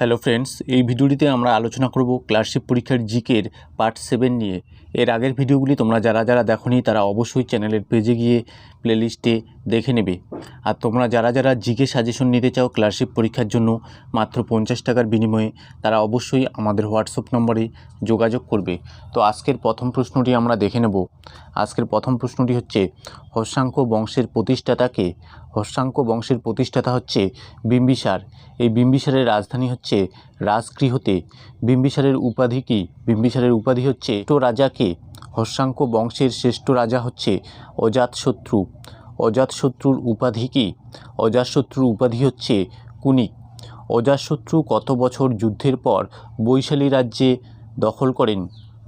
Hello friends এই ভিডিওটিতে আমরা আলোচনা করব ক্লাসিক পরীক্ষার জিকের পার্ট সেভেন নিয়ে। এর আগের ভিডিওগুলি তোমরা যারা যারা দেখনি, তারা অবশ্যই চ্যানেলের পেজে গিয়ে প্লেলিস্টে দেখে নেবে। আর তোমরা যারা যারা জিকে সাজেশন নিতে চাও ক্লাসিক পরীক্ষার জন্য মাত্র পঞ্চাশ টাকার বিনিময়ে, তারা অবশ্যই আমাদের হোয়াটসঅ্যাপ নম্বরে যোগাযোগ করবে। তো আজকের প্রথম প্রশ্নটি আমরা দেখে নেব। আজকের প্রথম প্রশ্নটি হচ্ছে, হর্ষাঙ্ক বংশের প্রতিষ্ঠাতাকে, হর্ষাঙ্ক বংশের প্রতিষ্ঠাতা হচ্ছে বিম্বিসার। এই বিম্বিসারের রাজধানী হচ্ছে রাজগৃহতে। বিম্বিসারের উপাধি কি? বিম্বিসারের উপাধি হচ্ছে রাজাকে। হর্ষাঙ্ক বংশের শ্রেষ্ঠ রাজা হচ্ছে অজাতশত্রু। অজাতশত্রুর উপাধি কি? অজাতশত্রুর উপাধি হচ্ছে কুনিক অজাতশত্রু কত বছর যুদ্ধের পর বৈশালী রাজ্যে দখল করেন?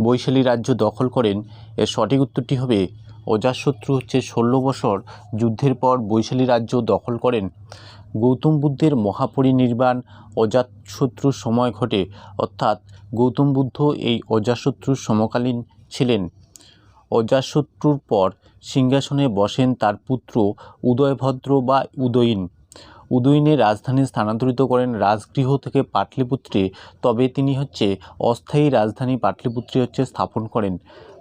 বৈশালী রাজ্য দখল করেন? এর সঠিক উত্তরটি হবে, অজাতশত্রু হচ্ছে ষোলো বছর যুদ্ধের পর বৈশালী রাজ্য দখল করেন। গৌতম বুদ্ধের মহাপরিনির্বাণ অজাতশত্রুর সময় ঘটে, অর্থাৎ গৌতম বুদ্ধ এই অজাতশত্রুর সমকালীন ছিলেন। অজাতশত্রুর পর সিংহাসনে বসেন তার পুত্র উদয়ভদ্র বা উদয়ীন। উদয়নের রাজধানী স্থানান্তরিত করেন রাজগৃহ থেকে পাটলিপুত্রে, তবে তিনি হচ্ছে অস্থায়ী রাজধানী পাটলিপুত্রে হচ্ছে স্থাপন করেন।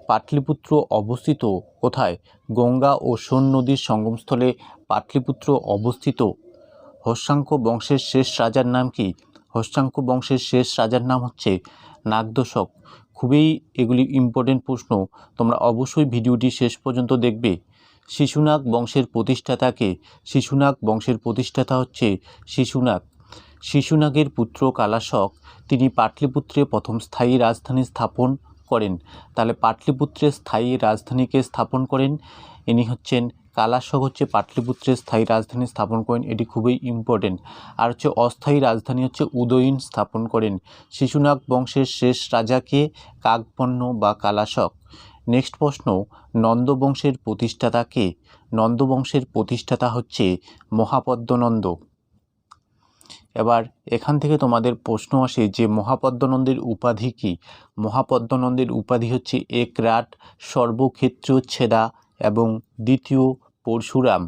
পাটলিপুত্র অবস্থিত কোথায়? গঙ্গা ও সোন নদীর সঙ্গমস্থলে পাটলিপুত্র অবস্থিত। হর্ষাঙ্ক বংশের শেষ রাজার নাম কি? হর্ষাঙ্ক বংশের শেষ রাজার নাম হচ্ছে নাগদশক। খুবই এগুলি ইম্পর্টেন্ট প্রশ্ন। তোমরা অবশ্যই ভিডিওটি শেষ পর্যন্ত দেখবে। শিশুনাগ বংশের প্রতিষ্ঠাতাকে, শিশুনাগ বংশের প্রতিষ্ঠাতা হচ্ছে শিশুনাগ। শিশুনাগের পুত্র কালাশক, তিনি পাটলিপুত্রে প্রথম স্থায়ী রাজধানী স্থাপন করেন। তাহলে পাটলিপুত্রে স্থায়ী রাজধানীকে স্থাপন করেন। ইনি হচ্ছেন কালাশক হচ্ছে পাটলিপুত্রের স্থায়ী রাজধানী স্থাপন করেন। এটি খুবই ইম্পর্টেন্ট আর হচ্ছে অস্থায়ী রাজধানী হচ্ছে উদয়ীন স্থাপন করেন। শিশুনাগ বংশের শেষ রাজাকে কাকপন্ন বা কালাশক নেক্সট প্রশ্ন নন্দবংশের প্রতিষ্ঠাতা কে নন্দবংশের প্রতিষ্ঠাতা হচ্ছে মহাপদ্মনন্দ। এবার এখান থেকে তোমাদের প্রশ্ন আসে যে মহাপদ্মনন্দের উপাধি কী? মহাপদ্মনন্দের উপাধি হচ্ছে একরাট সর্বক্ষেত্র ছেদা এবং দ্বিতীয় পরশুরাম,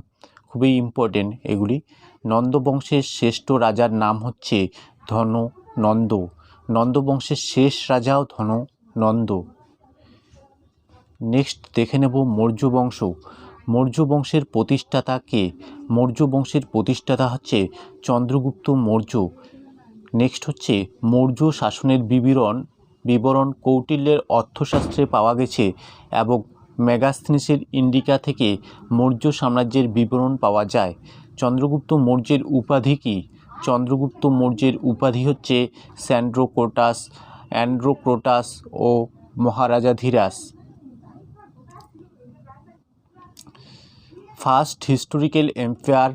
খুবই ইম্পর্টেন্ট এগুলি। নন্দবংশের শ্রেষ্ঠ রাজার নাম হচ্ছে ধন নন্দ নন্দবংশের শেষ রাজাও ধন নন্দ নেক্সট দেখে নেব মৌর্য বংশ মৌর্য বংশের প্রতিষ্ঠাতা কে? মৌর্য বংশের প্রতিষ্ঠাতা হচ্ছে চন্দ্রগুপ্ত মৌর্য। নেক্সট হচ্ছে মৌর্য শাসনের বিবরণ। বিবরণ কৌটিল্যের অর্থশাস্ত্রে পাওয়া গেছে এবং মেগাস্থিনিসের ইন্ডিকা থেকে মৌর্য সাম্রাজ্যের বিবরণ পাওয়া যায়। চন্দ্রগুপ্ত মৌর্যের উপাধি কী? চন্দ্রগুপ্ত মৌর্যের উপাধি হচ্ছে স্যান্ড্রোক্রোটাস, অ্যান্ড্রোক্রোটাস ও মহারাজাধিরাস। First historical empire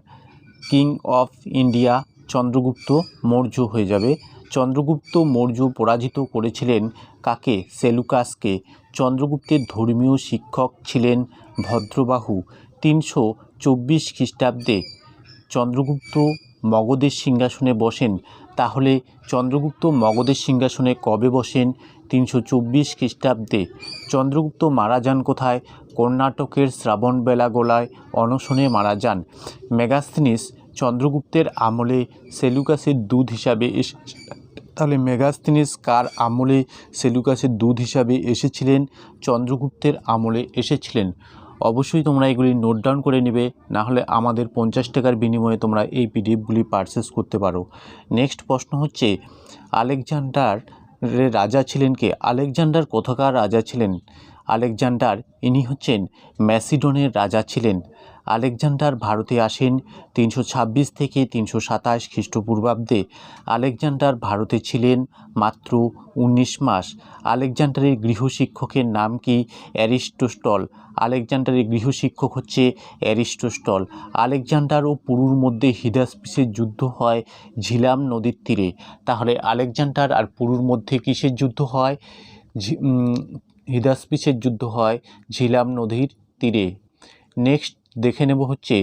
king of India Chandragupta Maurya হয়ে যাবে। চন্দ্রগুপ্ত মৌর্য পরাজিত করেছিলেন কাকে? সেলুকাসকে। চন্দ্রগুপ্তের ধর্মীয় শিক্ষক ছিলেন ভদ্রবাহু। তিনশো চব্বিশ খ্রিস্টাব্দে চন্দ্রগুপ্ত মগধের সিংহাসনে বসেন। তাহলে চন্দ্রগুপ্ত মগধের সিংহাসনে কবে বসেন? তিনশো চব্বিশ খ্রিস্টাব্দে। চন্দ্রগুপ্ত মারা যান কোথায়? কর্ণাটকের শ্রাবণবেলাগোলায় অনশনে মারা যান। মেগাস্থিনিস চন্দ্রগুপ্তের আমলে সেলুকাসের দুধ হিসাবে তাহলে মেগাস্থিনিস কার আমলে সেলুকাসের দুধ হিসাবে এসেছিলেন? চন্দ্রগুপ্তের আমলে এসেছিলেন। অবশ্যই তোমরা এগুলি নোট ডাউন করে নেবে, না হলে আমাদের পঞ্চাশ টাকার বিনিময়ে তোমরা এই পিডিএফগুলি পারচেস করতে পারো। নেক্সট প্রশ্ন হচ্ছে আলেকজান্ডারের রাজা ছিলেন কে? আলেকজান্ডার কোথাকার রাজা ছিলেন? আলেকজান্ডার, ইনি হচ্ছেন ম্যাসিডনের রাজা ছিলেন। আলেকজান্ডার ভারতে আসেন তিনশো ছাব্বিশ থেকে তিনশো সাতাশ খ্রিস্টপূর্বাব্দে। আলেকজান্ডার ভারতে ছিলেন মাত্র উনিশ মাস। আলেকজান্ডারের গৃহশিক্ষকের নাম কি? অ্যারিস্টোস্টল আলেকজান্ডারের গৃহশিক্ষক হচ্ছে অ্যারিস্টোস্টল আলেকজান্ডার ও পুরুর মধ্যে হিদাসপিসের যুদ্ধ হয় ঝিলাম নদীর তীরে। তাহলে আলেকজান্ডার আর পুরুর মধ্যে কিসের যুদ্ধ হয়? হিদাসপিসের যুদ্ধ হয় ঝিলাম নদীর তীরে। নেক্সট দেখে নেব হচ্ছে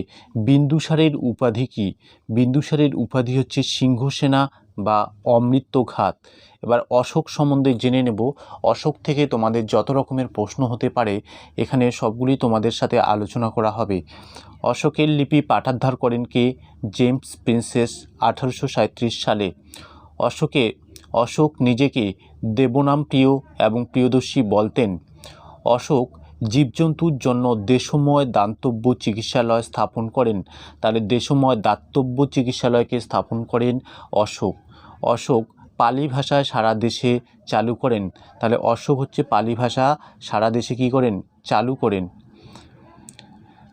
বিন্দুসারের উপাধি কি। বিন্দুসারের উপাধি হচ্ছে সিংহসেনা বা অমৃত্যঘাত এবার অশোক সম্বন্ধে জেনে নেব। অশোক থেকে তোমাদের যত রকমের প্রশ্ন হতে পারে, এখানে সবগুলি তোমাদের সাথে আলোচনা করা হবে। অশোকের লিপি পাঠাদ্ধার করেন কে? জেমস প্রিন্সেস আঠারোশো সালে। অশোকে, অশোক নিজেকে দেবনাম প্রিয় এবং প্রিয়দর্শী বলতেন। অশোক জীবজন্তুর জন্য দেশময় দান্তব্য চিকিৎসালয় স্থাপন করেন। তাহলে দেশময় দাতব্য চিকিৎসালয়কে স্থাপন করেন অশোক। অশোক পালি ভাষায় সারা দেশে চালু করেন। তাহলে অশোক হচ্ছে পালি ভাষা, সারা দেশে কী করেন? চালু করেন।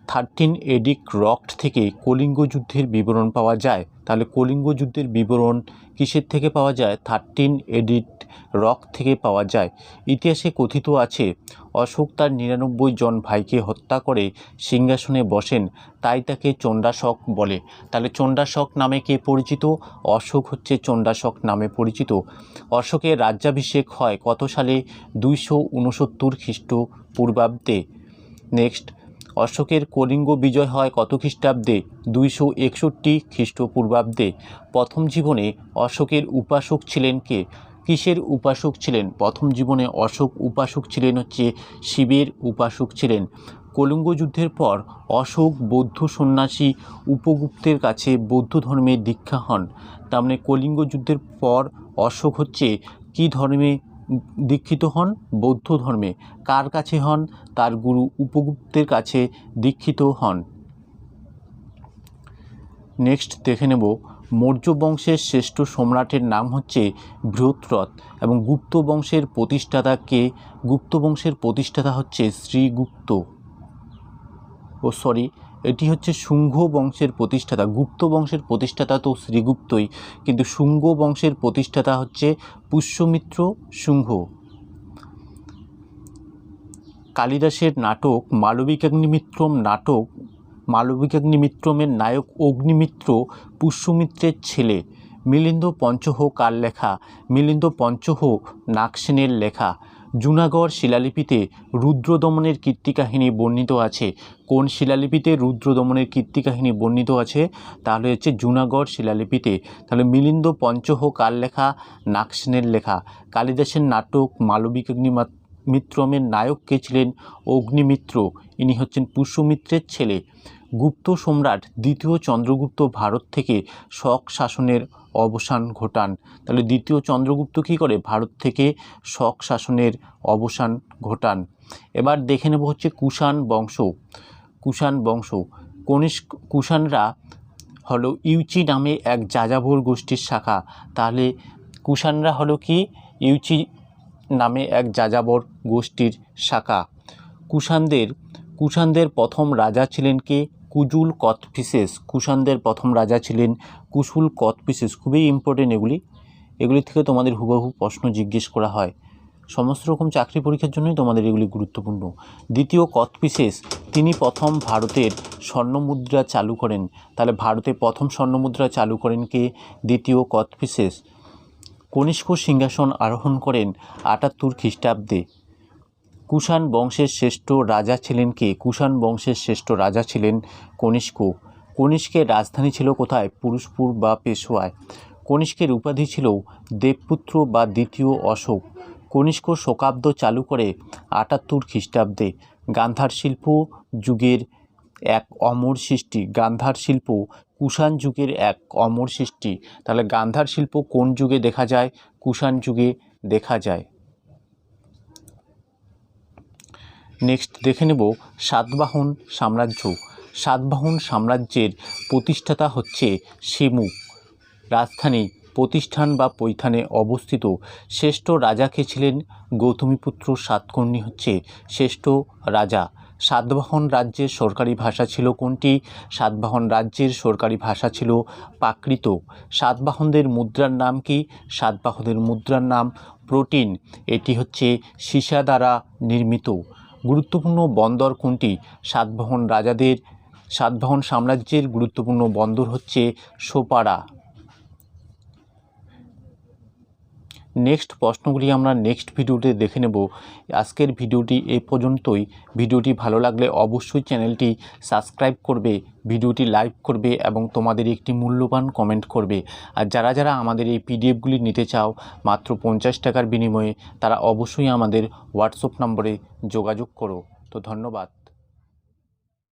থার্টিন এডিক রক্ট থেকে কলিঙ্গ যুদ্ধের বিবরণ পাওয়া যায়। তাহলে কলিঙ্গ যুদ্ধের বিবরণ কিসের থেকে পাওয়া যায়? থার্টিন এডিট রক থেকে পাওয়া যায়। ইতিহাসে কথিত আছে, অশোক তার নিরানব্বই জন ভাইকে হত্যা করে সিংহাসনে বসেন, তাই তাকে চণ্ডাশক বলে। তাহলে চণ্ডাশক নামে কে পরিচিত? অশোক হচ্ছে চণ্ডাশক নামে পরিচিত। অশোকের রাজ্যাভিষেক হয় কত সালে? দুইশো উনসত্তর খ্রিস্ট পূর্বাব্দে নেক্সট, অশোকের কলিঙ্গ বিজয় হয় কত খ্রিস্টাব্দে? দুইশো একষট্টি খ্রিস্টপূর্বাব্দে। প্রথম জীবনে অশোকের উপাসক ছিলেন কে? কিসের উপাসক ছিলেন? প্রথম জীবনে অশোক উপাসক ছিলেন হচ্ছে শিবের উপাসক ছিলেন। কলিঙ্গ যুদ্ধের পর অশোক বৌদ্ধ সন্ন্যাসী উপগুপ্তের কাছে বৌদ্ধ ধর্মে দীক্ষা হন। তার মানে কলিঙ্গ যুদ্ধের পর অশোক হচ্ছে কী ধর্মে দীক্ষিত হন? বৌদ্ধ ধর্মে। কার কাছে হন? তার গুরু উপগুপ্তের কাছে দীক্ষিত হন। নেক্সট দেখে নেব। মৌর্য বংশের শ্রেষ্ঠ সম্রাটের নাম হচ্ছে বৃহত্রথ এবং গুপ্ত বংশের প্রতিষ্ঠাতা কে? গুপ্ত বংশের প্রতিষ্ঠাতা হচ্ছে শ্রীগুপ্ত। ও সরি, এটি হচ্ছে শুঙ্গ বংশের প্রতিষ্ঠাতা। গুপ্ত বংশের প্রতিষ্ঠাতা তো শ্রীগুপ্তই, কিন্তু শুঙ্গ বংশের প্রতিষ্ঠাতা হচ্ছে পুষ্যমিত্র শুঙ্গ। কালিদাসের নাটক, মালবিকাগ্নিমিত্রম নাটক মালবিকাগ্নিমিত্রমের নায়ক অগ্নিমিত্র পুষ্যমিত্রের ছেলে। মিলিন্দ পঞ্চহ কার লেখা? মিলিন্দ পঞ্চহ নাগসেনের লেখা। জুনাগড় শিলালিপিতে রুদ্রদমনের কীর্তিকাহিনী বর্ণিত আছে। কোন শিলালিপিতে রুদ্রদমনের কীর্তিকাহিনী বর্ণিত আছে? তাহলে হচ্ছে জুনাগড় শিলালিপিতে। তাহলে মিলিন্দ পঞ্চহ কার লেখা? নাগসেনের লেখা। কালিদাসের নাটক মালবিকাগ্নিমা মিত্রমের নায়ক কে ছিলেন অগ্নিমিত্র? ইনি হচ্ছেন পুষ্যমিত্রের ছেলে। গুপ্ত সম্রাট দ্বিতীয় চন্দ্রগুপ্ত ভারত থেকে শক শাসনের অবসান ঘটান। তাহলে দ্বিতীয় চন্দ্রগুপ্ত কী করে? ভারত থেকে শক শাসনের অবসান ঘটান। এবার দেখে নেব হচ্ছে কুষাণ বংশ। কুষাণ বংশ। কনিষ্ক কুষাণরা হলো ইউচি নামে এক যাযাবর গোষ্ঠীর শাখা। তাহলে কুষাণরা হলো কি? ইউচি নামে এক যাযাবর গোষ্ঠীর শাখা। কুষাণদের কুষাণদের প্রথম রাজা ছিলেন কে? কুজুল কথপিসেস কুষাণদের প্রথম রাজা ছিলেন কুশুল কথপিসেস খুবই ইম্পর্টেন্ট এগুলি। এগুলি থেকে তোমাদের হুবহু প্রশ্ন জিজ্ঞেস করা হয়। সমস্ত রকম চাকরি পরীক্ষার জন্যই তোমাদের এগুলি গুরুত্বপূর্ণ। দ্বিতীয় কথপিসেস তিনি প্রথম ভারতের স্বর্ণমুদ্রা চালু করেন। তাহলে ভারতে প্রথম স্বর্ণমুদ্রা চালু করেন কে? দ্বিতীয় কথপিসেস কনিষ্ক সিংহাসন আরোহণ করেন আটাত্তর খ্রিস্টাব্দে। কুষাণ বংশের শ্রেষ্ঠ রাজা ছিলেন কে? কুষাণ বংশের শ্রেষ্ঠ রাজা ছিলেন কনিষ্ক। কনিষ্কের রাজধানী ছিল কোথায়? পুরুষপুর বা পেশোয়ায়। কনিষ্কের উপাধি ছিল দেবপুত্র বা দ্বিতীয় অশোক। কনিষ্ক শকাব্দ চালু করে আটাত্তর খ্রিস্টাব্দে। গান্ধার শিল্প যুগের এক অমর সৃষ্টি। গান্ধার শিল্প কুষাণ যুগের এক অমর সৃষ্টি। তাহলে গান্ধার শিল্প কোন যুগে দেখা যায়? কুষাণ যুগে দেখা যায়। নেক্সট দেখে নেব সাতবাহন সাম্রাজ্য। সাতবাহন সাম্রাজ্যের প্রতিষ্ঠাতা হচ্ছে শিমুক রাজধানী, প্রতিষ্ঠান বা পৈথানে অবস্থিত। শ্রেষ্ঠ রাজাকে ছিলেন? গৌতমীপুত্র সাতকর্ণী হচ্ছে শ্রেষ্ঠ রাজা। সাতবাহন রাজ্যের সরকারি ভাষা ছিল কোনটি? সাতবাহন রাজ্যের সরকারি ভাষা ছিল প্রাকৃত সাতবাহনদের মুদ্রার নাম কি? সাতবাহনের মুদ্রার নাম প্রোটিন। এটি হচ্ছে সীসা দ্বারা নির্মিত। গুরুত্বপূর্ণ বন্দর কোনটি? সাতবাহন রাজাদের সাতবাহন সাম্রাজ্যের গুরুত্বপূর্ণ বন্দর হচ্ছে সোপারা। নেক্সট প্রশ্নগুলি আমরা নেক্সট ভিডিওতে দেখে নেব। আজকের ভিডিওটি এ পর্যন্তই। ভিডিওটি ভালো লাগলে অবশ্যই চ্যানেলটি সাবস্ক্রাইব করবে, ভিডিওটি লাইক করবে এবং তোমাদের একটি মূল্যবান কমেন্ট করবে। আর যারা যারা আমাদের এই পিডিএফগুলি নিতে চাও মাত্র পঞ্চাশ টাকার বিনিময়ে, তারা অবশ্যই আমাদের হোয়াটসঅ্যাপ নম্বরে যোগাযোগ করো। তো ধন্যবাদ।